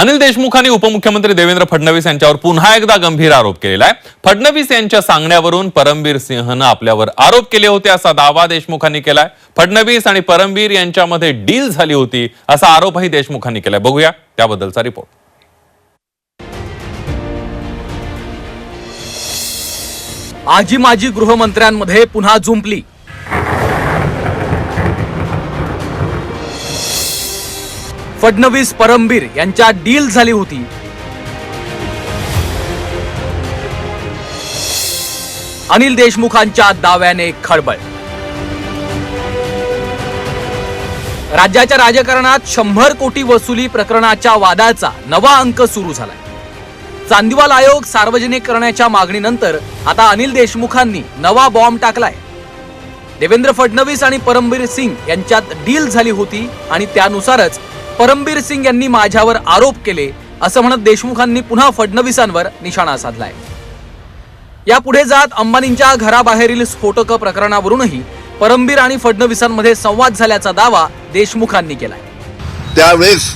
अनिल देशमुखांनी उपमुख्यमंत्री देवेंद्र फडणवीस यांच्यावर पुन्हा एकदा गंभीर आरोप केलेला आहे. फडणवीस यांच्या सांगण्यावरून परमबीर सिंहनं आपल्यावर आरोप केले होते असा दावा देशमुखांनी केलाय. फडणवीस आणि परमबीर यांच्यामध्ये डील झाली होती असा आरोपही देशमुखांनी केलाय. बघूया त्याबद्दलचा रिपोर्ट. आजी माजी गृहमंत्र्यांमध्ये पुन्हा जुंपली फडणवीस परमबीर यांच्या डील झाली होती. अनिल देशमुखांच्या दाव्याने खळबळ. राज्याच्या राजकारणात शंभर कोटी वसुली प्रकरणाच्या वादाचा नवा अंक सुरू झालाय. चांदीवाल आयोग सार्वजनिक करण्याच्या मागणीनंतर आता अनिल देशमुखांनी नवा बॉम्ब टाकलाय. देवेंद्र फडणवीस आणि परमबीर सिंग यांच्यात डील झाली होती आणि त्यानुसारच परमबीर सिंग यांनी माझ्यावर आरोप केले असं म्हणत देशमुखांनी पुन्हा फडणवीसांवर निशाणा साधलाय. यापुढे जात अंबानींच्या घराबाहेरील स्फोटक प्रकरणावरूनही परमबीर आणि फडणवीसांमध्ये संवाद झाल्याचा दावा देशमुखांनी केलाय. त्यावेळेस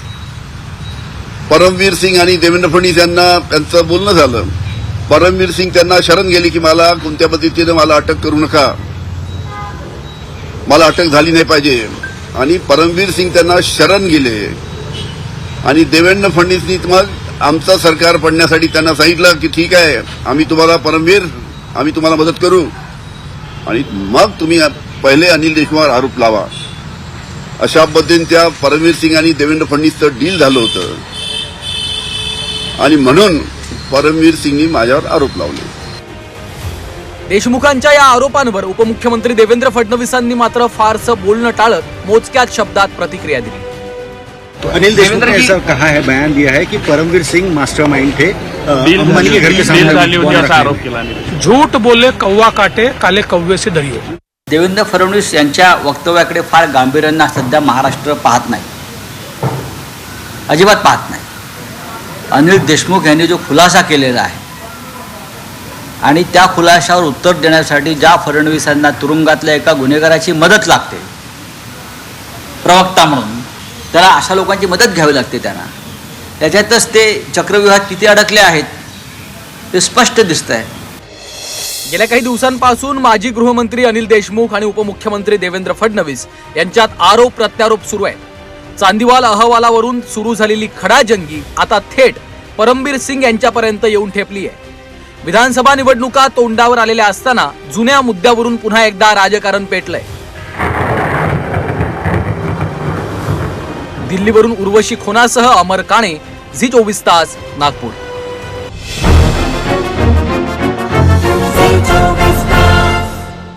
परमवीर सिंग आणि देवेंद्र फडणवीस यांना त्यांचं बोलणं झालं. परमवीर सिंग त्यांना शरण गेली की मला कोणत्या पद्धतीने मला अटक करू नका. मला अटक झाली नाही पाहिजे. आणि परमवीर सिंग त्यांना शरण गेले. आणि देवेंद्र फडणवीसनी मग आमचं सरकार पडण्यासाठी त्यांना सांगितलं की ठीक आहे आम्ही तुम्हाला परमवीर आम्ही तुम्हाला मदत करू. आणि मग तुम्ही पहिले अनिल देशमुख आरोप लावा. अशा पद्धतीने त्या परमवीर सिंग आणि देवेंद्र फडणवीसचं डील झालं होतं. आणि म्हणून परमवीर सिंगनी माझ्यावर आरोप लावले. देशमुखांच्या या आरोपांवर उपमुख्यमंत्री देवेंद्र फडणवीसांनी मात्र फारसं बोलणं टाळत मोजक्यात शब्दात प्रतिक्रिया दिली. तो अनिल देशमुख ने ऐसा कहा है बयान दिया है कि परमवीर सिंह मास्टरमाइंड थे। अंबानी के घर के सामने झूठ बोले कौवा काटे काले कौवे से डरिए देवेंद्र फडणवीस यांच्या वक्तव्याकडे फार गांभीर्यानं सध्या महाराष्ट्र पाहत नाही. अजिबात पाहत नाही. अनिल देशमुख यांनी जो खुलासा केलेला आहे आणि त्या खुलाशावर उत्तर देण्यासाठी ज्या फडणवीसांना तुरुंगातल्या एका गुन्हेगाराची मदत लागते प्रवक्ता म्हणून त्याला अशा लोकांची मदत घ्यावी लागते त्यांना. त्याच्यातच ते चक्रव्यूहात किती अडकले आहेत ते स्पष्ट दिसत आहे गेल्या काही दिवसांपासून माजी गृहमंत्री अनिल देशमुख आणि उपमुख्यमंत्री देवेंद्र फडणवीस यांच्यात आरोप प्रत्यारोप सुरू आहे चांदीवाल अहवालावरून सुरू झालेली खडाजंगी आता थेट परमबीर सिंग यांच्यापर्यंत येऊन ठेपली आहे. विधानसभा निवडणुका तोंडावर आलेल्या असताना जुन्या मुद्द्यावरून पुन्हा एकदा राजकारण पेटलंय. दिल्लीवरून उर्वशी खोनासह अमर काणे झी चोवीस तास नागपूर.